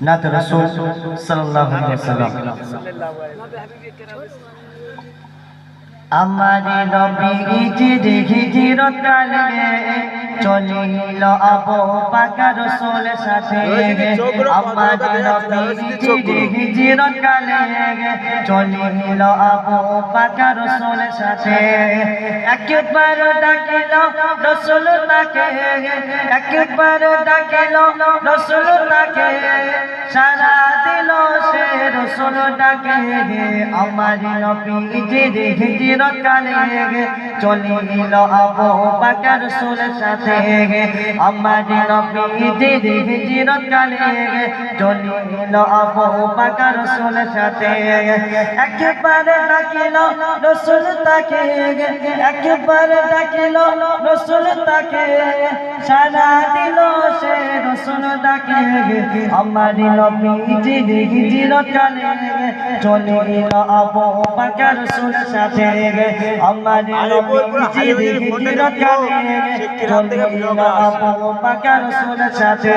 নাত রাসূল সাল্লাল্লাহু আলাইহি ওয়াসাল্লাম আমার নবী যে দেখি চিরকালে চলিল আবু পাকা রসুল সাথে আমার নবী যে দেখি চিরকালে চলিল আবু পাকা রসুল সাথে। একবার ডাকিল রসুল তাকে একবার ডাকিল রসুল তাকে সারা দিল সে রসুল ডাকে আমার নবী যে দেখি চিরকালে চলিল আবু বাকার রসুল সাথে আমার নবী যে দেখি চিরকালে চলিল আবু বাকার রসুল সাথে একেবারে ডাকিল রসুল তাকে একেবারে ডাকিল রসুল তাকে সারা দিল সে রসুল ডাকে আমার নবী যে দেখি চিরকালে চলিল আবু বকর সুর সাথে আমার নবী যে দেখি। চিরকালে চলিল আবু বকর সুর সাথে।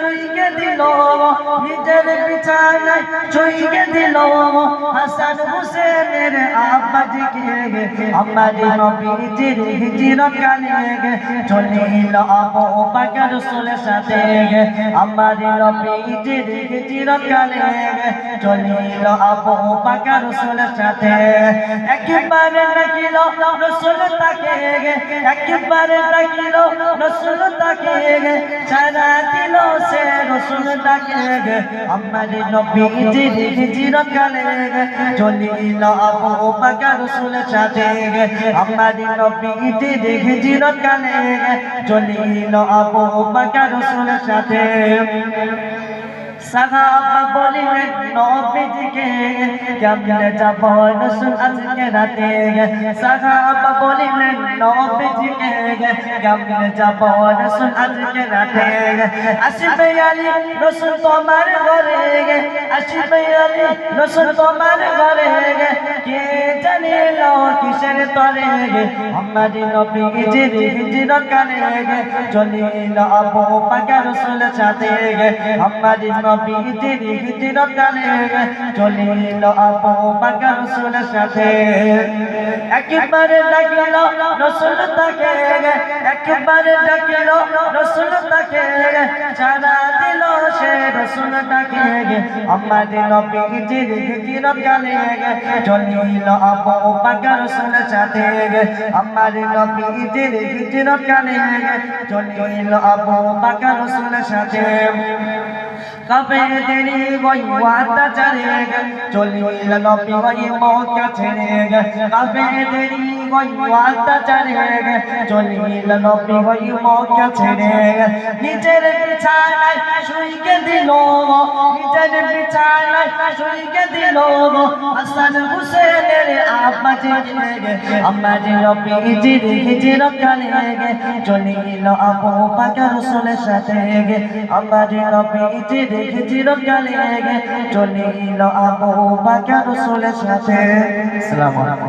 শুইকে দিল নিজের বিছানায় শুইকে দিল। হাসান হুসেনের আব্বাজিকে আমার নবীজির চিরকালে চলিল আবু বকর রাসূলের সাথে। আমার নবীজির চিরকালে চলিল আবু বকর রাসূলের সাথে। একবারে ডাকিল রাসূল তাকে, একবারে ডাকিল রাসূল তাকে। সারা দিল সে রাসূল তাকে আমার নবীজির চিরকালে চলিল আবু বকর রাসূলের সাথে আমার নবীজির চিরকালে চলিল আবু বকর রাসূলের সাথে সাহাবা বলিলেন, নবীজিকে কেমনে যাব রসুল আজকে রাতে সাহাবা বলিলেন নবীজিকে কেমনে যাব রসুল আজকে রাতে আসবে আলী রসুল তোমার ঘরে আসবে আলী রসুল তোমার ঘরে কে জানিল কিসের তরে আমার নবীজির হিজরত কালে চলিল আবু বকর রসুল সাথে আমার নবীজির হিজরত কালে চলিল আবু বকর রসুল সাথে একবারে ডাকিল রসুল তাকে একবারে ডাকিল রসুল তাকে সারা দিল সে রসুল তাকে আমার নবীজির হিজরত কালে চলিল আবু বকর রসুল সাথে আমার নবীজির হিজরত কালে চলিল আবু বকর রসুল সাথে। কবে দেরি গই ওয়াদা চলে চলিল নবী গই মক্কা ছেড়ে। কবে দেরি গই ওয়াদা চলে চলিল নবী গই মক্কা ছেড়ে। নিজের বিছানায় শুইকে দিল নিজের বিছানায় শুইকে দিল হাসান হুসেনের আব্বাজি আমার নবীজির হিজরত কালে চলিল আবু বকর রাসূলের সাথে আমার নবীজির হিজরত কালে চলিল আবু বকর রাসূলের সাথে। আসসালামু